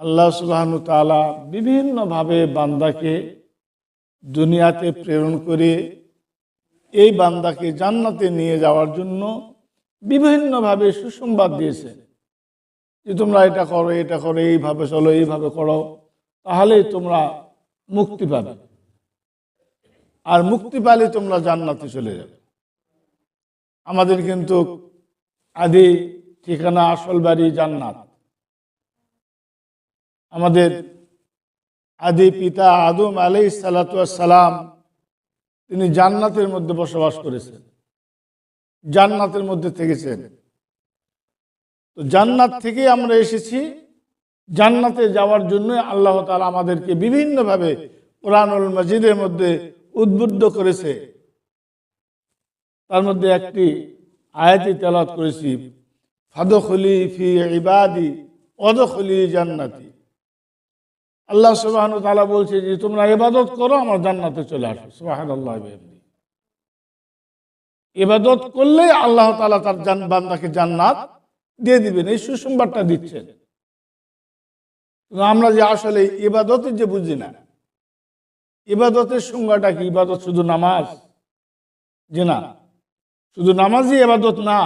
আল্লাহ সুবাহনু তালা বিভিন্নভাবে বান্দাকে দুনিয়াতে প্রেরণ করে এই বান্দাকে জান্নাতে নিয়ে যাওয়ার জন্য বিভিন্নভাবে সুসংবাদ দিয়েছে। যে তোমরা এটা করো এটা করো, এইভাবে চলো, এইভাবে করো, তাহলেই তোমরা মুক্তি পাবে। আর মুক্তি পালে তোমরা জান্নাতে চলে যাবে। আমাদের কিন্তু আদি ঠিকানা আসল বাড়ি জান্নাত। আমাদের আদি পিতা আদম আলাই সালাম, তিনি জান্নাতের মধ্যে বসবাস করেছেন, জান্নাতের মধ্যে থেকেছেন। তো জান্নাত থেকে আমরা এসেছি, জান্নাতে যাওয়ার জন্য আল্লাহ তালা আমাদেরকে বিভিন্নভাবে কোরআনুল মজিদের মধ্যে উদ্বুদ্ধ করেছে। তার মধ্যে একটি আয়াতি তেলাত করেছি, ফাদখলি ফি ইবাদি অদখলি জান্নাতি। আল্লাহ সুবাহ তালা বলছে যে, তোমরা এবাদত করো, আমার জান্নাতে চলে আসো। সুবাহান আল্লাহ এবাদত করলে আল্লাহ তালা তার বান্দাকে জান্নাত দিয়ে দিবেন। এই সুসংবাদটা দিচ্ছেন। আমরা যে আসলে ইবাদতের যে বুঝি না, ইবাদতের সংজ্ঞাটা কি? ইবাদত শুধু নামাজ? যে না। শুধু নামাজই এবাদত না।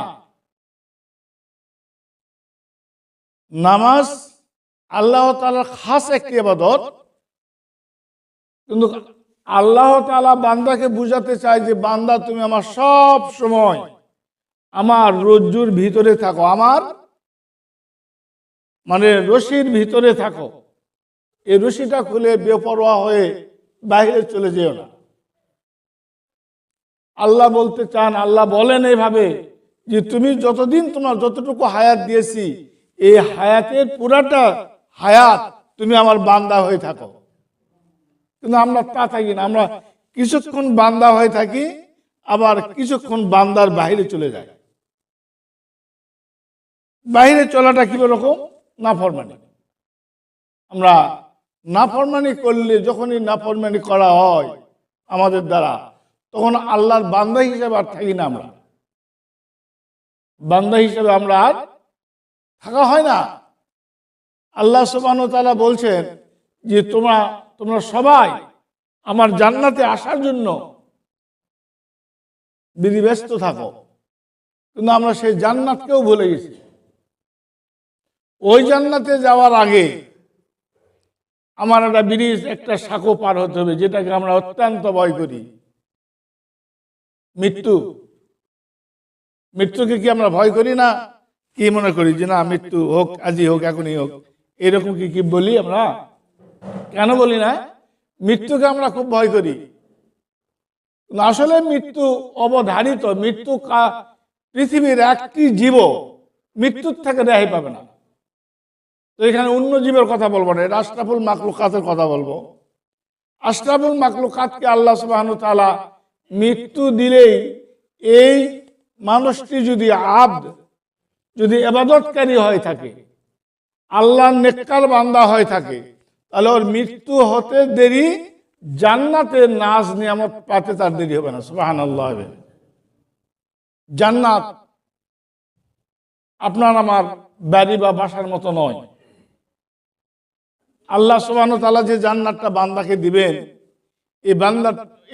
নামাজ আল্লাহ তালার খাস একটি আবাদত কিন্তু আল্লাহ তালা বান্দাকে বুঝাতে চায় যে, বান্দা, তুমি আমার সব সময় আমার রজ্জুর ভিতরে থাকো। আমার মানে রশির ভিতরে থাকো। এই রশিটা খুলে বেপরোয়া হয়ে বাইরে চলে যেও না। আল্লাহ বলতে চান, আল্লাহ বলেন এইভাবে যে, তুমি যতদিন তোমার যতটুকু হায়াত দিয়েছি, এই হায়াতের পুরাটা হায়াত, তুমি আমার বান্দা হয়ে থাকো। কিন্তু আমরা তা থাকি না, আমরা কিছুক্ষণ বান্দা হয়ে থাকি, আবার কিছুক্ষণ বান্দার বাইরে চলে যায় বাইরে চলাটা কি রকম নাফরমানি। আমরা নাফরমানি করলে যখনই নাফরমানি করা হয় আমাদের দ্বারা, তখন আল্লাহর বান্দা হিসেবে আর থাকি না আমরা। বান্দা হিসেবে আমরা আর থাকা হয় না। আল্লাহ সুবাহ তালা বলছেন যে তোমরা তোমরা সবাই আমার জান্নাতে আসার জন্য বিধিব্যস্ত থাকো। কিন্তু আমরা সেই জান্নাতকেও ভুলে গেছি। ওই জান্নাতে যাওয়ার আগে আমার একটা ব্রিজ, একটা সাঁকো পার হতে হবে, যেটাকে আমরা অত্যন্ত ভয় করি। মৃত্যু। মৃত্যুকে কি আমরা ভয় করি না? কি মনে করি? যে না, মৃত্যু হোক, আজই হোক, এখনই হোক। এরকম কি কি বলি আমরা? কেন বলি না? মৃত্যুকে আমরা খুব ভয় করি। আসলে মৃত্যু অবধারিত, মৃত্যু পৃথিবীর একটি জীব মৃত্যুর থেকে রেহাই পাবে না। তো এখানে অন্য জীবের কথা বলব না, এটা আশরাফুল মাকলুকাতের কথা বলব। আশরাফুল মাকলুকাতকে আল্লাহ সুবাহ তালা মৃত্যু দিলেই এই মানুষটি যদি আব্দ, যদি এবাদতকারী হয়ে থাকে আল্লাহ নেককার বান্দা হয়ে থাকে। তাহলে ওর মৃত্যু হতে দেরি, জান্নাতের নাজ নিয়ামত পাতে তার দেরি হবে না। সুবাহান আল্লাহ জান্নাত আপনার আমার বাড়ি বা বাসার মতো নয়। আল্লাহ সুবাহ তালা যে জান্নাতটা বান্দাকে দিবেন, এই বান্দা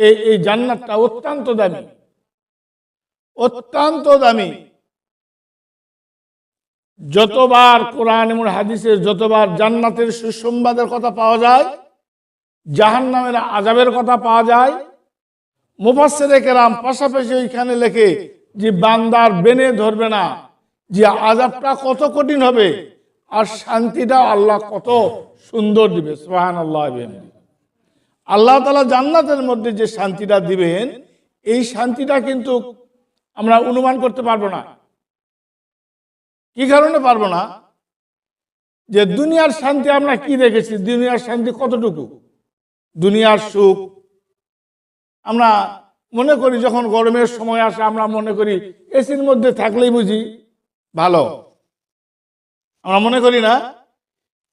এই এই জান্নাতটা অত্যন্ত দামি। অত্যন্ত দামি। যতবার কোরআন এবং হাদিসের, যতবার জান্নাতের সুসংবাদের কথা পাওয়া যায় জাহান নামের আজাবের কথা পাওয়া যায় মুফাসের কেরাম পাশাপাশি ওইখানে লেখে যে বান্দার বেনে ধরবে না, যে আজাবটা কত কঠিন হবে আর শান্তিটা আল্লাহ কত সুন্দর দিবে। সোহান আল্লাহ আল্লাহ তালা জান্নাতের মধ্যে যে শান্তিটা দিবেন, এই শান্তিটা কিন্তু আমরা অনুমান করতে পারব না। কি কারণে পারব না? যে দুনিয়ার শান্তি আমরা কি দেখেছি? দুনিয়ার শান্তি কতটুকু? দুনিয়ার সুখ। আমরা মনে করি যখন গরমের সময় আসে, আমরা মনে করি এসির মধ্যে থাকলেই বুঝি ভালো। আমরা মনে করি না?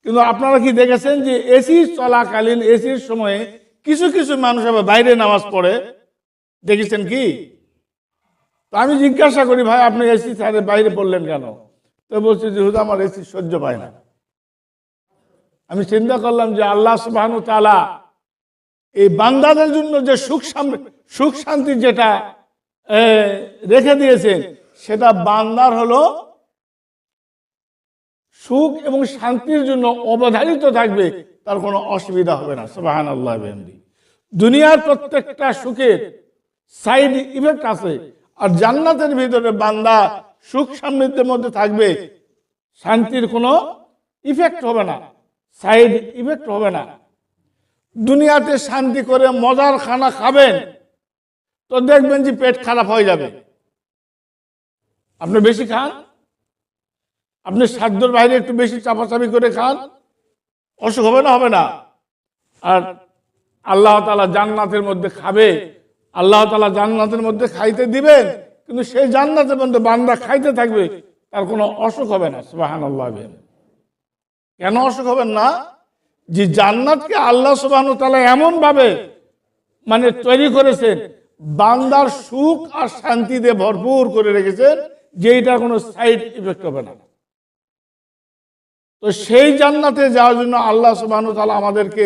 কিন্তু আপনারা কি দেখেছেন যে এসি চলাকালীন এসির সময়ে কিছু কিছু মানুষ আবার বাইরে নামাজ পড়ে? দেখেছেন কি? তো আমি জিজ্ঞাসা করি, ভাই, আপনি এসি ছাড়ে বাইরে পড়লেন কেন? তো বলছি যে হুদা আমার এসি সহ্য পায় না। আমি চিন্তা করলাম যে, আল্লাহ সুবাহানু তালা এই বান্দাদের জন্য যে সুখ সুখ শান্তি যেটা রেখে দিয়েছেন, সেটা বান্দার হলো সুখ এবং শান্তির জন্য অবধারিত থাকবে, তার কোনো অসুবিধা হবে না। সুবাহান আল্লাহ দুনিয়ার প্রত্যেকটা সুখের সাইড ইফেক্ট আছে, আর জান্নাতের ভিতরে বান্দা সুখ সমৃদ্ধির মধ্যে থাকবে, শান্তির কোনো ইফেক্ট হবে না সাইড ইফেক্ট হবে না। দুনিয়াতে শান্তি করে মজার খানা খাবেন, তো দেখবেন যে পেট খারাপ হয়ে যাবে। আপনি বেশি খান, আপনি সাধ্যর বাইরে একটু বেশি চাপাচাপি করে খান, অসুখ হবে না হবে না। আর আল্লাহ তালা জান্নাতের মধ্যে খাবে, আল্লাহ তালা জান্নাতের মধ্যে খাইতে দিবেন কিন্তু সেই জান্নাতের মধ্যে বান্দা খাইতে থাকবে, তার কোনো অসুখ হবে না সুবাহান আল্লাহ কেন অসুখ হবেন না? যে জান্নাতকে আল্লাহ সুবাহ তালা এমন ভাবে মানে তৈরি করেছেন, বান্দার সুখ আর শান্তি দিয়ে ভরপুর করে রেখেছেন, যে এটার কোনো সাইড ইফেক্ট হবে না। তো সেই জান্নাতে যাওয়ার জন্য আল্লাহ সুবাহ তালা আমাদেরকে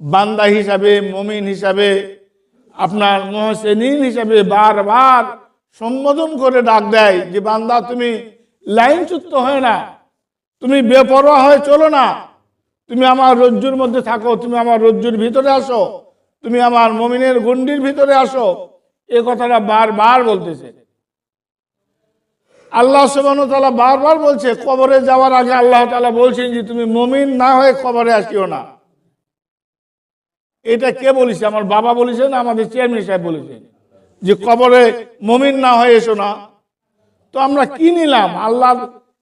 বান্দা হিসাবে, মমিন হিসাবে, আপনার মহসেনিন হিসাবে বারবার সম্বোধন করে ডাক দেয় যে, বান্দা, তুমি লাইনচ্যুত হয় না। তুমি বেপরোয়া হয়ে চলো না। তুমি আমার রজ্জুর মধ্যে থাকো। তুমি আমার রজ্জুর ভিতরে আসো। তুমি আমার মমিনের গন্ডির ভিতরে আসো। এ কথাটা বারবার বলতেছে। আল্লাহ তালা বারবার বলছে, কবরে যাওয়ার আগে আল্লাহ তালা বলছেন যে, তুমি মমিন না হয়ে কবরে আসিও না। এটা কে বলেছে? আমার বাবা বলেছেন আমাদের চেয়ারম্যান সাহেব বলেছেন। যে কবরে মমিন না হয়ে এসো না। তো আমরা কি নিলাম? আল্লাহ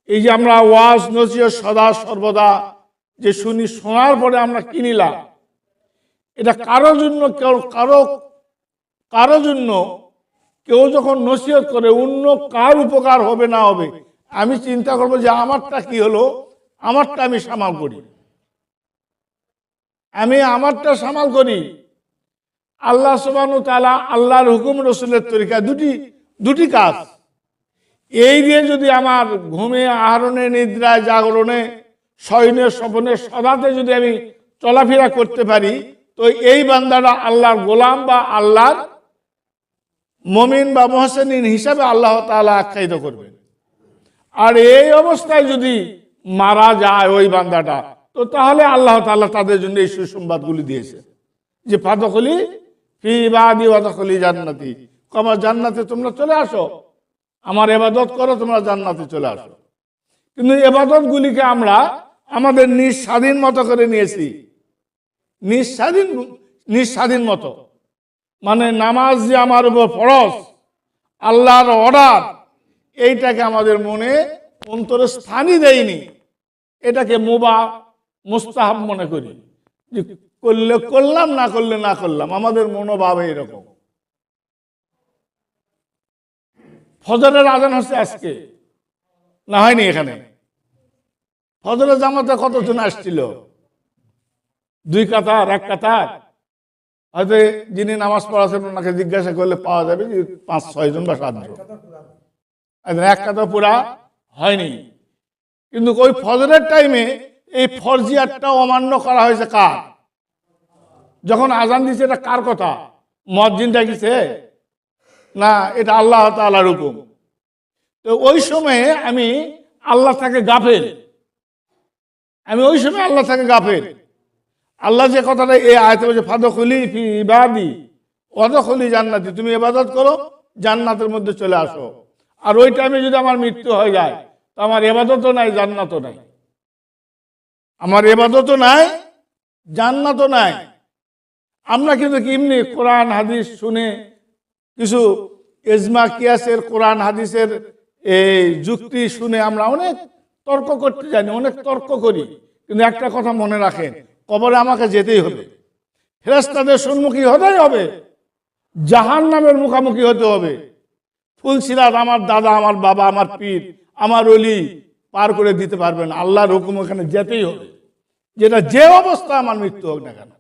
এই যে আমরা ওয়াজ নসিহত সদা, সর্বদা যে শুনি, শোনার পরে আমরা কি নিলাম? এটা কারোর জন্য কেউ, কারও কারও জন্য কেউ যখন নসিহত করে, অন্য কার উপকার হবে না হবে, আমি চিন্তা করব যে আমারটা কি হলো? আমারটা আমি সামাল করি। আমি আমারটা সামাল করি। আল্লাহ সুবানু তালা আল্লাহর হুকুম রসুলের তরিকা দুটি দুটি কাজ। এই দিয়ে যদি আমার ঘুমে, আহরণে, নিদ্রায়, জাগরণে, শয়নে, স্বপনে, সদাতে যদি আমি চলাফেরা করতে পারি, তো এই বান্দাটা আল্লাহর গোলাম বা আল্লাহর মমিন বা মহসেনিন হিসাবে আল্লাহ তাআলা আখ্যায়িত করবেন। আর এই অবস্থায় যদি মারা যায় ওই বান্দাটা, তো তাহলে আল্লাহ তাআলা তাদের জন্য এই সুসংবাদগুলি দিয়েছে যে ফাদখলি ফি ইবাদি ওয়াদখলি জান্নাতি। আমার জান্নাতে তোমরা চলে আসো। আমার এবাদত করো, তোমরা জান্নাতে চলে আসো। কিন্তু এবাদত গুলিকে আমরা আমাদের নিজ স্বাধীন মতো করে নিয়েছি। নিজ স্বাধীন নিজ স্বাধীন মতো। মানে নামাজ যে আমার উপর ফরজ, আল্লাহর অর্ডার, এইটাকে আমাদের মনে অন্তরে স্থানই দেয়নি। এটাকে মোবা, মুস্তাহাব মনে করি। করলে করলাম, না করলে না করলাম। আমাদের মনোভাব এরকম ফজরের আজান হচ্ছে আজকে। না হয়নি এখানে। ফজরের জামাতে কতজন আসছিল? দুই কাতার, এক কাতার? হয়তো যিনি নামাজ পড়াচ্ছেন ওনাকে জিজ্ঞাসা করলে পাওয়া যাবে যে পাঁচ ছয়জন বা সাতজন। এক কাতার পুরা হয়নি। কিন্তু ওই ফজরের টাইমে এই ফরজিয়াতটা অমান্য করা হয়েছে কার? যখন আজান দিছে, এটা কার কথা? মসজিদ ডাকিছে? না, এটা আল্লাহ তালার হুকুম। তো ওই সময়ে আমি আল্লাহ থেকে গাফেল। আমি ওই সময় আল্লাহ থেকে গাফেল। আল্লাহ যে কথাটা এই আয়তে বলছে ফাদ খুলি ফি ইবাদি অদ খুলি জান্নাতি। তুমি এবাদত করো, জান্নাতের মধ্যে চলে আসো। আর ওই টাইমে যদি আমার মৃত্যু হয়ে যায়, তো আমার এবাদতও নাই, জান্নাতও নাই। আমার এবাদতও নাই, জান্নাতও নাই। আমরা কিন্তু এমনি কোরআন, হাদিস শুনে কিছু এজমা কিয়াসের কোরআন, হাদিসের এই যুক্তি শুনে আমরা অনেক তর্ক করতে জানি, অনেক তর্ক করি। কিন্তু একটা কথা মনে রাখেন, কবরে আমাকে যেতেই হবে। ফেরেস্তাদের সম্মুখী হতেই হবে। জাহান নামের মুখামুখি হতে হবে। ফুলসিরাত আমার দাদা, আমার বাবা, আমার পীর, আমার অলি পার করে দিতে পারবেন আল্লাহর হুকুম ওখানে যেতেই হবে। যেটা যে অবস্থা আমার মৃত্যু হোক না কেন।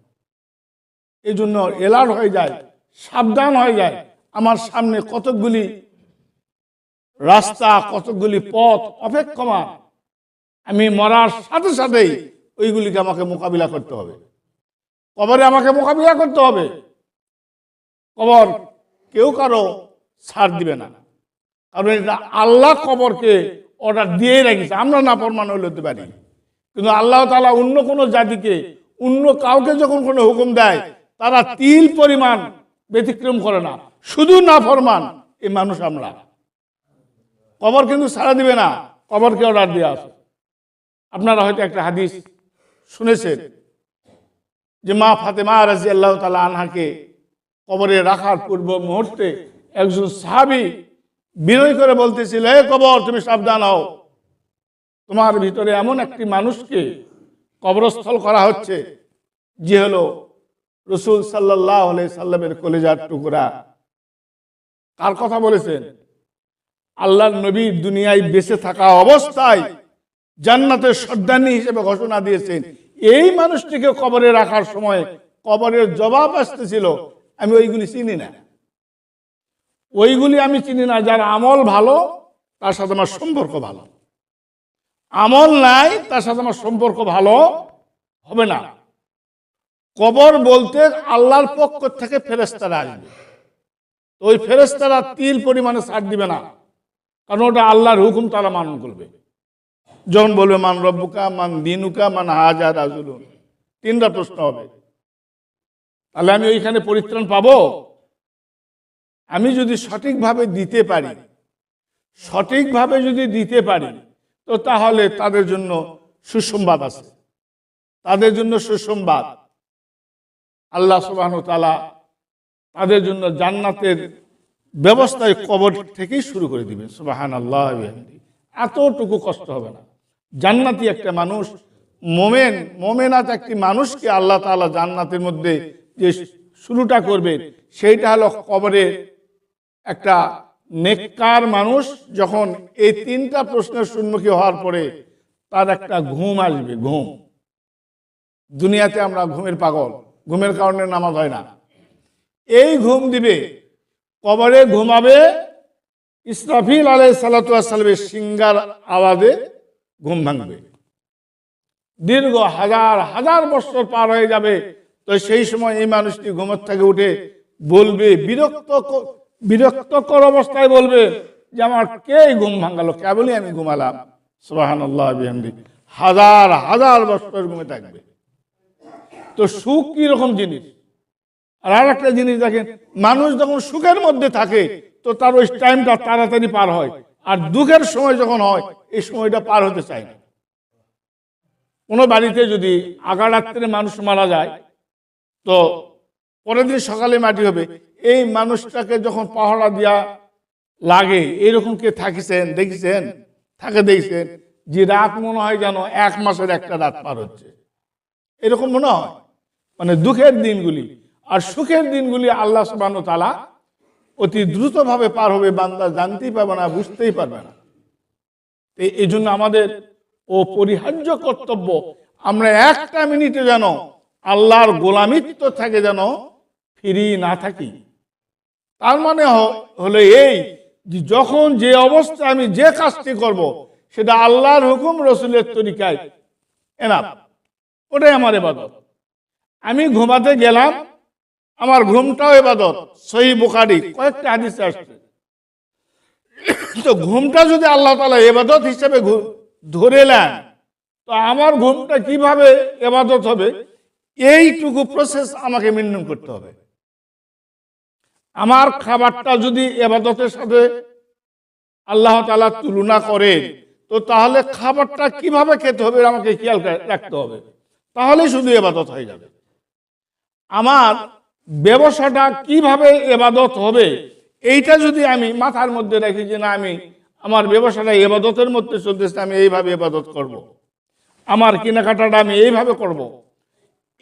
এই জন্য এলার্ট হয়ে যায়, সাবধান হয়ে যায়। আমার সামনে কতকগুলি রাস্তা, কতকগুলি পথ অপেক্ষমান। আমি মরার সাথে সাথেই ওইগুলিকে আমাকে মোকাবিলা করতে হবে। কবরে আমাকে মোকাবিলা করতে হবে। কবর কেউ কারও ছাড় দিবে না। কারণ এটা আল্লাহ কবরকে অর্ডার দিয়ে রেখেছে। আমরা না প্রমাণ হইলে পারি। কিন্তু আল্লাহ তালা অন্য কোনো জাতিকে, অন্য কাউকে যখন কোনো হুকুম দেয় তারা তিল পরিমাণ ব্যতিক্রম করে না। শুধু না ফরমান এই মানুষ আমরা। কবর কিন্তু সারা দিবে না, কবরকে অর্ডার দেওয়া আছে। আপনারা হয়তো একটা হাদিস শুনেছেন যে মা ফাতেমা রাজি আল্লাহ তালা আনহাকে কবরে রাখার পূর্ব মুহূর্তে একজন সাহাবি বিনয় করে বলতেছিল হে কবর, তুমি সাবধান হও। তোমার ভিতরে এমন একটি মানুষকে কবরস্থল করা হচ্ছে, যে হলো রসুল সাল্লাহ সাল্লামের কলেজার টুকরা। কার কথা বলেছেন? আল্লাহর নবী দুনিয়ায় বেঁচে থাকা অবস্থায় জান্নাতের সর্দানি হিসেবে ঘোষণা দিয়েছেন। এই মানুষটিকে কবরে রাখার সময় কবরের জবাব আসতেছিল, আমি ওইগুলি চিনি না। ওইগুলি আমি চিনি না, যার আমল ভালো, তার সাথে আমার সম্পর্ক ভালো। আমল নাই, তার সাথে আমার সম্পর্ক ভালো হবে না। কবর বলতে আল্লাহর পক্ষ থেকে ফেরেস্তারা আসবে। ওই ফেরেস্তারা তিল পরিমাণে ছাড় দিবে না, কারণ ওটা আল্লাহর হুকুম তারা মানন করবে। যখন বলবে, মান রব্বুকা, মান দিনুকা, মান হাজার আজুলুন তিনটা প্রশ্ন হবে। তাহলে আমি ওইখানে পরিত্রাণ পাবো? আমি যদি সঠিকভাবে দিতে পারি, সঠিকভাবে যদি দিতে পারি, তো তাহলে তাদের জন্য সুসংবাদ আছে। তাদের জন্য সুসংবাদ। আল্লাহ সুবাহ তালা তাদের জন্য জান্নাতের ব্যবস্থায় কবর থেকেই শুরু করে দিবেন। সুবাহান আল্লাহ এতটুকু কষ্ট হবে না। জান্নাতি একটা মানুষ, মোমেন, মোমেনাত একটি মানুষকে আল্লাহ তাআলা জান্নাতের মধ্যে যে শুরুটা করবে, সেইটা হলো কবরে একটা নেককার মানুষ যখন এই তিনটা প্রশ্নের সম্মুখী হওয়ার পরে তার একটা ঘুম আসবে, ঘুম। দুনিয়াতে আমরা ঘুমের পাগল। ঘুমের কারণে নামাজ হয় না। এই ঘুম দিবে, কবরে ঘুমাবে, ইসরাফিল আলাই সালাতামের সিঙ্গার আওয়াজে ঘুম ভাঙবে। দীর্ঘ হাজার হাজার বছর পার হয়ে যাবে, তো সেই সময় এই মানুষটি ঘুমের থেকে উঠে বলবে, বিরক্ত বিরক্তকর অবস্থায় বলবে যে, আমার কে ঘুম ভাঙালো? কেবলই আমি ঘুমালাম। সোহান হাজার হাজার বছর ঘুমে থাকবে। তো সুখ কি রকম জিনিস? আর আর একটা জিনিস দেখেন, মানুষ যখন সুখের মধ্যে থাকে, তো তার ওই টাইমটা তাড়াতাড়ি পার হয়। আর দুঃখের সময় যখন হয়, এই সময়টা পার হতে চায় না। কোনো বাড়িতে যদি আগা রাত্রে মানুষ মারা যায়, তো পরের দিন সকালে মাটি হবে। এই মানুষটাকে যখন পাহারা দিয়া লাগে, এরকম কে থাকিছেন, দেখেছেন? থাকে দেখছেন যে রাত মনে হয় যেন এক মাসের একটা রাত পার হচ্ছে। এরকম মনে হয়? মানে দুঃখের দিনগুলি আর সুখের দিনগুলি আল্লাহ সুবাহ তালা অতি দ্রুতভাবে পার হবে, বান্দা জানতেই পারবে না, বুঝতেই পারবে না। এই জন্য আমাদের ও পরিহার্য কর্তব্য, আমরা একটা মিনিটে যেন আল্লাহর গোলামিত্ব থাকে যেন ফিরি না থাকি। তার মানে হলো এই যখন যে অবস্থা আমি যে কাজটি করব, সেটা আল্লাহর হুকুম, রসুলের তরিকায়। এনাফ, ওটাই আমার এবাদত আমি ঘুমাতে গেলাম, আমার ঘুমটাও এবাদত, সহি বুখারি, কয়েকটা হাদিসে আসছে। তো ঘুমটা যদি আল্লাহ তালা এবাদত হিসেবে ধরে নেন, তো আমার ঘুমটা কীভাবে এবাদত হবে? এইটুকু প্রসেস আমাকে মেনটেন করতে হবে। আমার খাবারটা যদি এবাদতের সাথে আল্লাহ তালা তুলনা করে তো তাহলে খাবারটা কীভাবে খেতে হবে আমাকে খেয়াল রাখতে হবে। তাহলে শুধু এবাদত হয়ে যাবে। আমার ব্যবসাটা কীভাবে এবাদত হবে এইটা যদি আমি মাথার মধ্যে রাখি যে না, আমি আমার ব্যবসাটা এবাদতের মধ্যে চলতেছে, আমি এইভাবে এবাদত করব। আমার কেনাকাটাটা আমি এইভাবে করব।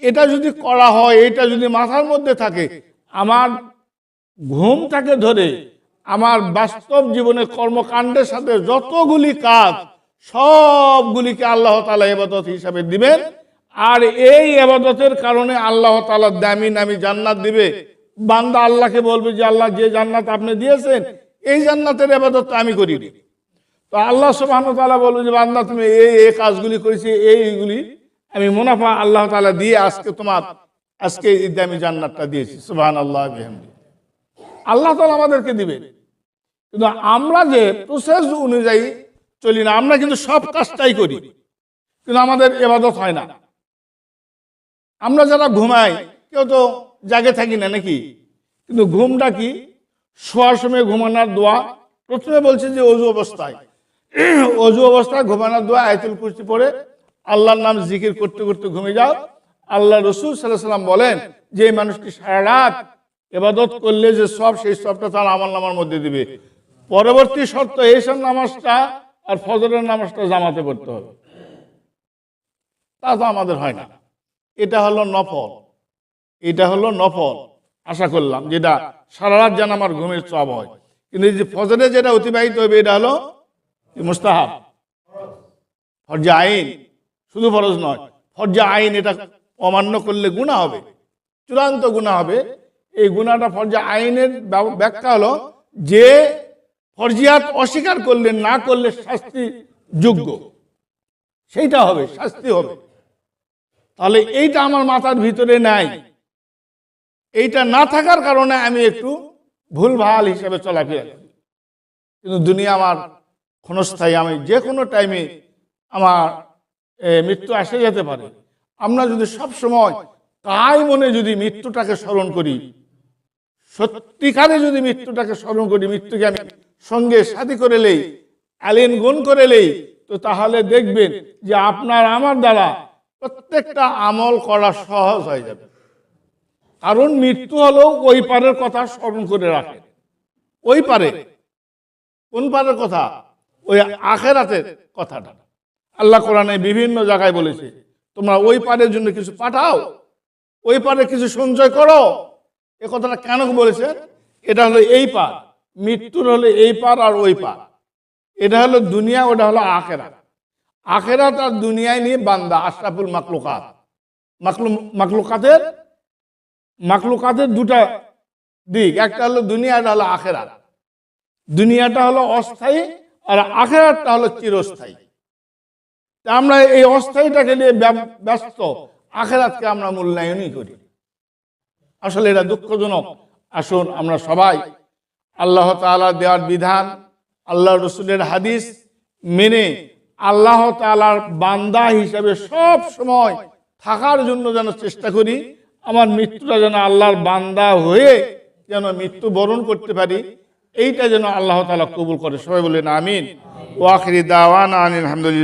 এটা যদি করা হয়, এটা যদি মাথার মধ্যে থাকে, আমার ঘুমটাকে ধরে, আমার বাস্তব জীবনে কর্মকাণ্ডের সাথে যতগুলি কাজ, সবগুলিকে আল্লাহ তালা এবাদত হিসাবে দিবেন আর এই এবাদতের কারণে আল্লাহ তালা দামি নামি জান্নাত দিবে। বান্দা আল্লাহকে বলবে যে, আল্লাহ, যে জান্নাত আপনি দিয়েছেন, এই জান্নাতের এবাদত তো আমি করি তো আল্লাহ সুবহান তাআলা বলবে যে, বান্দা, তুমি এই এই কাজগুলি করেছি, এইগুলি আমি মুনাফা আল্লাহ তাআলা দিয়ে আজকে তোমার, আজকে এই দামি জান্নাতটা দিয়েছি। সুবহান আল্লাহ আল্লাহ তাআলা আমাদেরকে দিবে। কিন্তু আমরা যে প্রসেস অনুযায়ী চলি না, আমরা কিন্তু সব কাজটাই করি। কিন্তু আমাদের এবাদত হয় না। আমরা যারা ঘুমাই, কেউ তো জাগে থাকি না নাকি? কিন্তু ঘুমটা কি? শোয়ার সময় ঘুমানোর দোয়া। প্রথমে বলছে যে অজু অবস্থায়। অজু অবস্থায় ঘুমানোর দোয়া, আয়তুল কুস্তি পড়ে আল্লাহর নাম জিকির করতে করতে ঘুমিয়ে যাও। আল্লাহ রসুল সাল্লাহ সাল্লাম বলেন যে মানুষটি সারা রাত এবাদত করলে যে সব, সেই সবটা তার আমার নামার মধ্যে দিবে। পরবর্তী শর্ত এইসব নামাজটা আর ফজরের নামাজটা জামাতে পড়তে হবে। তা তো আমাদের হয় না। এটা হলো নফল। এটা হলো নফল। আশা করলাম যেটা সারা রাত যেন আমার ঘুমের সব হয়। কিন্তু এই যে ফজরে যেটা অতিবাহিত হবে, এটা হলো মুস্তাহাব। ফরজা আইন। শুধু ফরজ নয়, ফরজা আইন এটা অমান্য করলে গুণা হবে। চূড়ান্ত গুণা হবে। এই গুণাটা ফরজা আইনের ব্যাখ্যা হলো যে ফরজিয়াত অস্বীকার করলে না করলে শাস্তি যোগ্য। সেইটা হবে, শাস্তি হবে। তাহলে এইটা আমার মাথার ভিতরে নাই এইটা না থাকার কারণে আমি একটু ভুলভাল হিসেবে চলাফেরা করি। কিন্তু দুনিয়া আমার ক্ষণস্থায়ী, আমি যে কোনো টাইমে আমার মৃত্যু আসে যেতে পারে আমরা যদি সব সময় তাই মনে যদি মৃত্যুটাকে স্মরণ করি, সত্যিকারে যদি মৃত্যুটাকে স্মরণ করি, মৃত্যুকে আমি সঙ্গে সাথী করে লেই আলিন গুণ করে লেই তো তাহলে দেখবেন যে আপনার আমার দ্বারা প্রত্যেকটা আমল করা সহজ হয়ে যাবে। কারণ মৃত্যু হলেও ওই পারের কথা স্মরণ করে রাখে। ওই পারে, কোন পারের কথা? ওই আখেরাতের কথাটা। আল্লাহ কোরআনে বিভিন্ন জায়গায় বলেছে, তোমরা ওই পারের জন্য কিছু পাঠাও, ওই পারে কিছু সঞ্চয় করো। এ কথাটা কেন বলেছে? এটা হলো এই পার। মৃত্যুর হলো এই পার আর ওই পার। এটা হলো দুনিয়া, ওটা হলো আখেরা আখেরাত আর দুনিয়ায় নিয়ে বান্দা, আশরাফুল মাকলুকাত মাকলু মাকলুকাতের মাকলুকাতের দুটা দিক। একটা হলো দুনিয়া হলো আখেরা দুনিয়াটা হলো অস্থায়ী আর আখেরাতটা হলো চিরস্থায়ী। আমরা এই অস্থায়ীটাকে নিয়ে ব্য- ব্যস্ত। আখেরাতকে আমরা মূল্যায়নই করি। আসলে এটা দুঃখজনক। আসুন আমরা সবাই আল্লাহ তাআলা দেওয়ার বিধান, আল্লাহ রসুলের হাদিস মেনে আল্লাহ তালার বান্দা হিসাবে সব সময় থাকার জন্য যেন চেষ্টা করি, আমার মৃত্যুটা যেন আল্লাহর বান্দা হয়ে যেন মৃত্যু বরণ করতে পারি, এইটা যেন আল্লাহ তালা কবুল করে। সবাই বলেন আমিন। ওয়াখিরি দাওয়ান আলহামদুলিল্লাহ